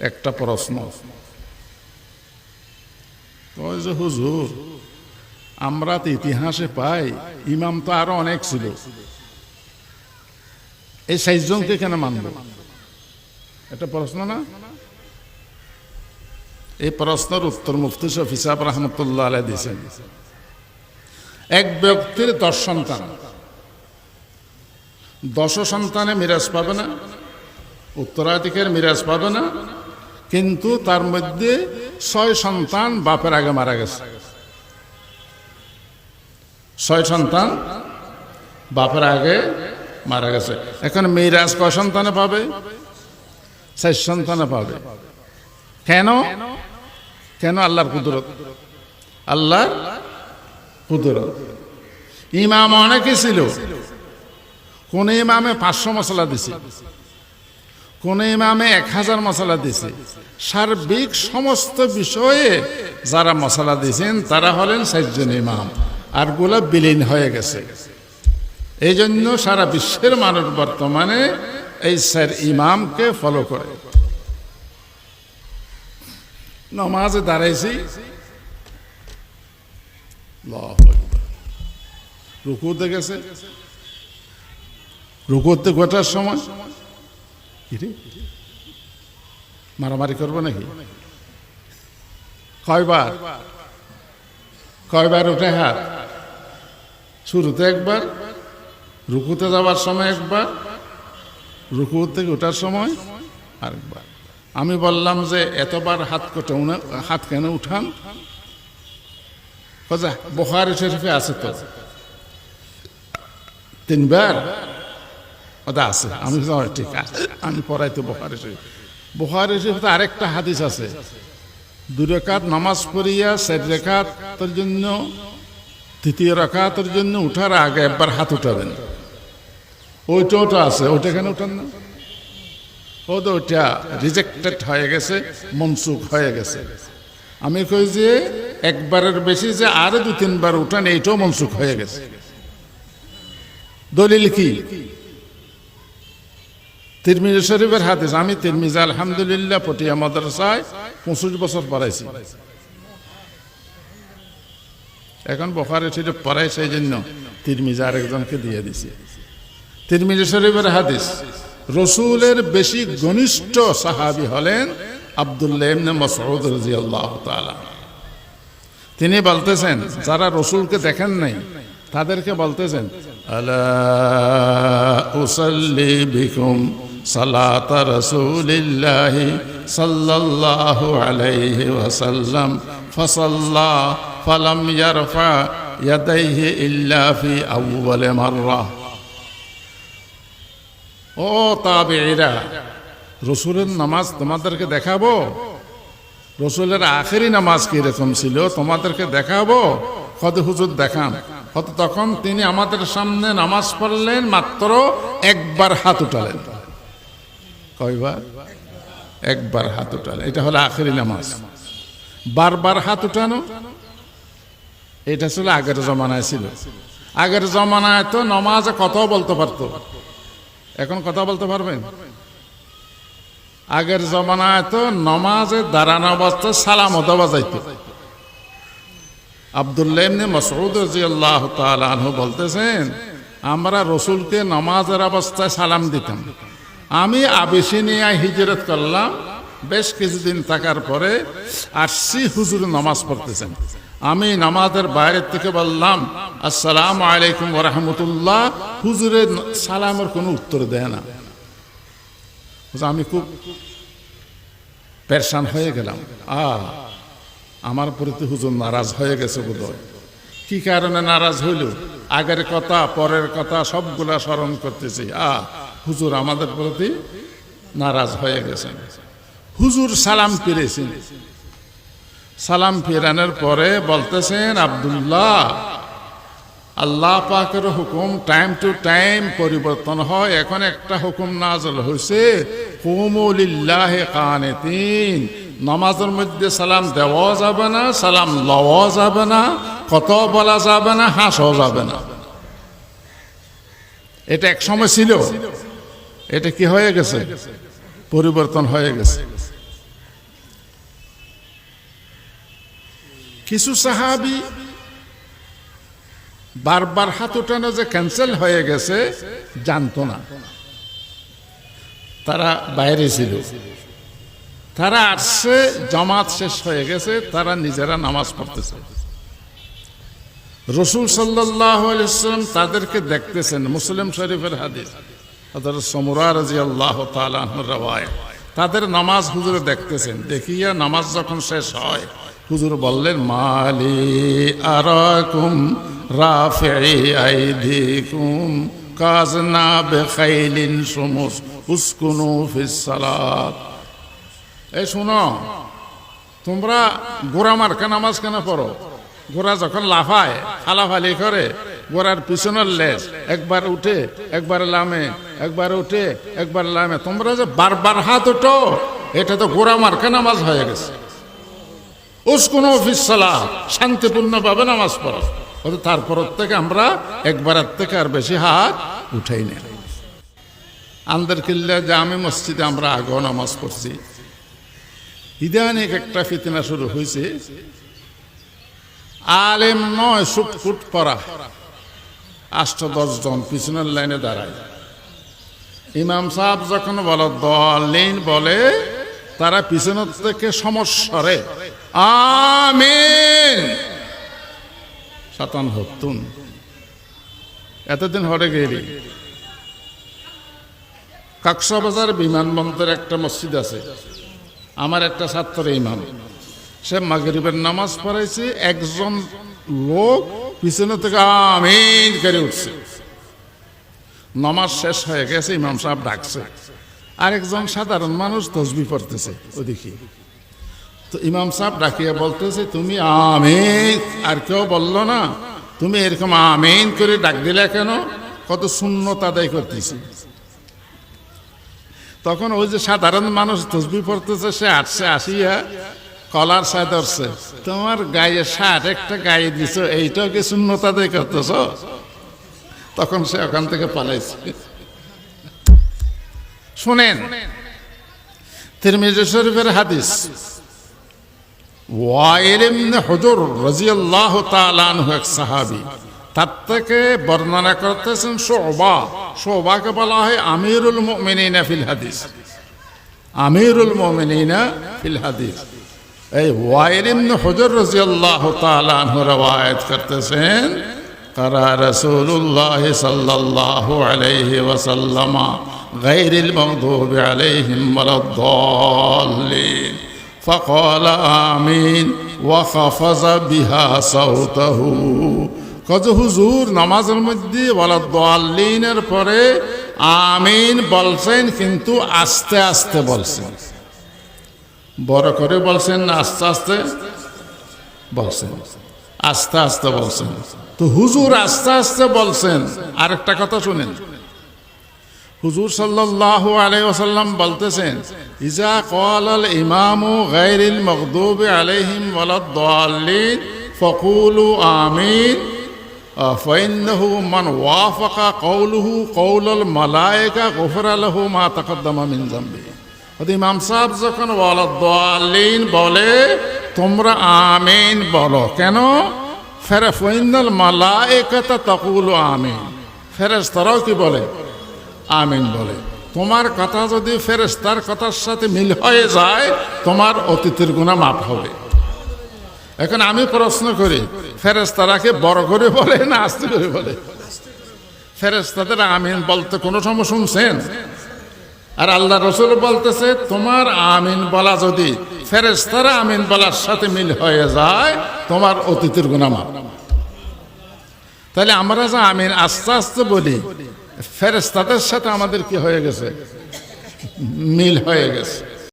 একটা প্রশ্ন। যে, হুজুর, আমরা তো ইতিহাসে পাই, ইমাম তো আরও অনেক ছিল। এই সাইজজনকে কেন মানব। এটা প্রশ্ন না? এই প্রশ্নের উত্তর মুফতি শফি সাহেব রহমতুল্লাহ আলাই দিয়েছেন। এক ব্যক্তির দশ সন্তান। দশ সন্তানে মিরাজ পাবে না উত্তরাধিকার মিরাজ পাবে না কিন্তু তার মধ্যে ছয় সন্তান বাপের আগে মারা গেছে। ছয় সন্তান বাপের আগে মারা গেছে। এখন মিরাজ কয় সন্তানে পাবে? চার সন্তানে পাবে। কেন? কেন? আল্লাহর কুদরত। আল্লাহর কুদরত। ইমাম অনেকে ছিল। কোন ইমামে পাঁচশো মশলা দিছে। কোন ইমামে এক হাজার মশলা দিছে। সার্বিক সমস্ত বিষয়ে যারা মশলা দিয়েছেন তারা হলেন চারজন ইমাম। আরগুলা বিলীন হয়ে গেছে। এই জন্য সারা বিশ্বের মানুষ বর্তমানে এই স্যার ইমামকে ফলো করে। নমাজে দাঁড়াইছি। রুকুতে গেছে। রুকুতে গোটার সময়? কিরে মারামারি করব নাকি? কয়বার? কয়বার উঠে হাত? শুরুতে একবার, রুকুতে যাওয়ার সময় একবার রুকু থেকে ওঠার সময় আরেকবার। আমি বললাম যে, এতবার হাত কোটে হাত কেন উঠান? বহারি শরীফে আছে তো। তিনবার? ওটা আছে, আমি ঠিক আমি পড়াই তো বহারি শরীফ বহারি আরেকটা হাদিস আছে, দুই রেখাত নামাজ পড়িয়া চার রেখাতের জন্য, তৃতীয় রাকাতের জন্য উঠার আগে একবার হাত উঠাবেন। ওইটা ওটা আছে, ওইটা কেন উঠান না। ও তো ওইটা রিজেক্টেড হয়ে গেছে, মনসুখ হয়ে গেছে। আমি কই যে, একবারের বেশি যে আরও দু তিনবার উঠান, এইটাও মনসুখ হয়ে গেছে। দলিল কি? তিরমিজি শরীফের হাদিস, আমি তিরমিজি, আলহামদুলিল্লাহ, পটিয়া মাদ্রাসায় পঁচিশ বছর পড়াইছি। এখন বখারে শরীফ পড়াই সেই জন্য তিরমিজি আরেকজনকে দিয়ে দিছি। তিরমিজি শরীফের হাদিস, রসুলের বেশি ঘনিষ্ঠ সাহাবি হলেন আবদুল্লাহ ইবনে মাসউদ রাদিয়াল্লাহু তাআলা। তিনি বলতেছেন, যারা রসুলকে দেখেন নাই, তাদেরকে বলতেছেন, আলা উসাল্লি বিকুম সালাত রাসূলিল্লাহি সাল্লাল্লাহু আলাইহি ওয়াসাল্লাম। ফাসাল্লা ফালাম ইয়ারফা ইয়াদাইহি ইল্লা ফি আউয়াল মাররা। ও তাবেঈরা, রসুলের নামাজ তোমাদেরকে দেখাবো? রসুলের আখেরি নামাজ কি কীরকম ছিল তোমাদেরকে দেখাবো? কত হুজুর দেখান। কত তখন তিনি আমাদের সামনে নামাজ পড়লেন মাত্র একবার হাত উঠালেন। কয়বার? একবার হাত উঠালেন এটা হলো আখেরি নামাজ। বারবার হাত উঠানো? এটা ছিল আগের জমানায় ছিল। আগের জমানায় তো নমাজে কত বলতে পারতো। এখন কথা বলতে পারবেন? আগের জমানায় তো নমাজে দাঁড়ানো অবস্থায় সালাম দেওয়া যাইত। আবদুল্লাহ ইবনে মাসউদ রাদিয়াল্লাহু তাআলা আনহু বলতেছেন, আমরা রসুলকে নমাজের অবস্থায় সালাম দিতাম। আমি আবিসিনিয়া হিজরত করলাম, বেশ কিছুদিন থাকার পরে আসছি হুজুর নামাজ পড়তেছেন। আমি নামাজের বাইরের থেকে বললাম, আসসালাম আলাইকুম রহমতুল্লাহ। হুজুরের সালামের কোনো উত্তর দেয় না। আমি খুব পেরেশান হয়ে গেলাম। আ আমার প্রতি হুজুর নারাজ হয়ে গেছে বোধ কি কারণে নারাজ হইল? আগের কথা, পরের কথা সবগুলা স্মরণ করতেছি। আ হুজুর আমাদের প্রতি নারাজ হয়ে গেছেন। হুজুর সালাম ফিরেছেন সালাম ফিরানোর পরে বলতেছেন, আব্দুল্লাহ, আল্লাহ পাকের হুকুম টাইম টু টাইম পরিবর্তন হয়। এখন একটা হুকুম নাজল হয়েছে কুমুলিল্লাহ কানেতিন নামাজের মধ্যে সালাম দেওয়া যাবে না, সালাম লওয়া যাবে না কত বলা যাবে না, হাসও যাবে না। এটা এক সময় ছিল। এটা কি হয়ে গেছে? পরিবর্তন হয়ে গেছে। কিছু সাহাবি বারবার হাত উঠানো যে ক্যান্সেল হয়ে গেছে, জানতো না। তারা বাইরে ছিল। তারা আসছে, জমাত শেষ হয়ে গেছে, তারা নিজেরা নামাজ পড়তেছে। রসুল সাল্লাহ আলাইসালাম তাদেরকে দেখতেছেন, মুসলিম শরীফের হাদিস। তাদের সমরা রাজি আল্লাহ রায় তাদের নামাজ হুজুরে দেখতেছেন। দেখিয়া নামাজ যখন শেষ হয়, হুজুর বললেন, মালি আরাকুম রাফে আইদিকুম কাজ না বেখাইলিন সমস, উস্কুনু ফিস সালাত। এই শুনো, তোমরা গোড়া মার্কা নামাজ কেন পড়ো? গোড়া যখন লাফায় ফালাফালি করে গোড়ার পিছনের লেজ, একবার উঠে, একবার লামে, একবার উঠে, একবার লামে। তোমরা যে বারবার হাত উঠো এটা তো গোড়া মার্কা নামাজ হয়ে গেছে। উস্কুন অফিস সালাহ, শান্তিপূর্ণভাবে নামাজ পড়ো। তারপর থেকে আমরা একবারের থেকে আর বেশি হাত উঠাই না। আন্দার কিল্লা জামে মসজিদে আমরা আগেও নামাজ পড়ছি। ইদানিক একটা ফিতনা শুরু হয়েছে। আলেম নয়, সুটফুট পড়া আষ্ট দশজন পিছনের লাইনে দাঁড়ায়। ইমাম সাহেব যখন বল দলিন বলে, তারা পিছনের থেকে সমস্যরে আমিন। সাতান হতুন। এতদিন হরে গেলি। কাকসাবাজার বিমানবন্দরে একটা মসজিদ আছে। আমার একটা ছাত্র ইমাম। সে মাগরিবের নামাজ পড়াইছে, একজন লোক পিছনে থেকে আমিন করে উঠছে। নামাজ শেষ হয়ে গেছে, ইমাম সাহেব ডাকছে। আরেকজন সাধারণ মানুষ তসবি পড়তেছে ওদিকে। তো ইমাম সাহেব ডাকিয়া বলতেছে, তুমি আমিন? আর কেউ বলল না, তুমি এরকম আমিন করে ডাক দিলে কেন? কত শূন্যতা আদায় করতেছি। তখন ওই যে সাধারণ মানুষ তসবি পড়তেছে, সে আসছে আসিয়া কলার সাথে ধরছে। তোমার গায়ে শার্ট একটা গায়ে দিছ, এইটাও কি শূন্যতা দিয়ে করতেছ? তখন সে ওখান থেকে পালাইছে। শুনেন, তিরমিজি শরীফের হাদিস, ওয়াইল ইবনে হুজুর রাদিয়াল্লাহু তাআলা আনহু এক সাহাবী, তার থেকে বর্ণনা করতেছেন শোভা শোভাকে বলা হয় আমিরুল মুমিনিনা ফিল হাদিস। আমিরুল মুমিনিনা ফিল হাদিস। এই ওয়াইল ইবনে হুজুর রাদিয়াল্লাহু তাআলা আনহু রওয়ায়াত করতেছেন قرأ رسول الله صلى الله عليه وسلم غير المغضوب عليهم ولا الضالين فقال آمين وخفض بها صوته কত হুজুর নামাজের মধ্যে বলা দোয়াল্লিনের পরে আমিন বলছেন কিন্তু আস্তে আস্তে বলছেন বড় করে বলছেন না আস্তে আস্তে বলছেন আস্তে আস্তে বলছেন তো হুজুর আস্তে আস্তে বলছেন আরেকটা কথা শুনেন হুজুর সাল্লাল্লাহু আলাইহি ওয়াসাল্লাম বলতেছেন ইজা ক্বালাল ইমামু গায়রিল মাগদুবি আলাইহিম ওয়ালাদ দাল্লিন ফাকুলু আমিন فإنه من وافق قوله قول الملائكة غفر له ما تقدم من ذنبه ইমাম সাহেব যখন ওয়ালাদ্দালিন বলে, তোমরা আমিন বলো। কেন? ফেরে ফইনাল মালায়েকাতা তাকুলু আমিন। ফেরেশতারাও কি বলে? আমিন বলে। তোমার কথা যদি ফেরেস্তার কথার সাথে মিল হয়ে যায়, তোমার অতীতের গুণা মাপ হবে। এখন আমি প্রশ্ন করি ফেরেস্তারাকে বড় করে বলে না আস্তে করে বলে? ফেরেস্তাদের আমিন বলতে কোনো সময় শুনছেন? আর আল্লাহ রসুল বলতেছে, তোমার আমিন বলা যদি ফেরেস্তারা আমিন বলার সাথে মিল হয়ে যায়, তোমার অতীতের গুণামা তাহলে আমরা যা আমিন আস্তে আস্তে বলি ফেরেস্তাদের সাথে আমাদের কি হয়ে গেছে? মিল হয়ে গেছে।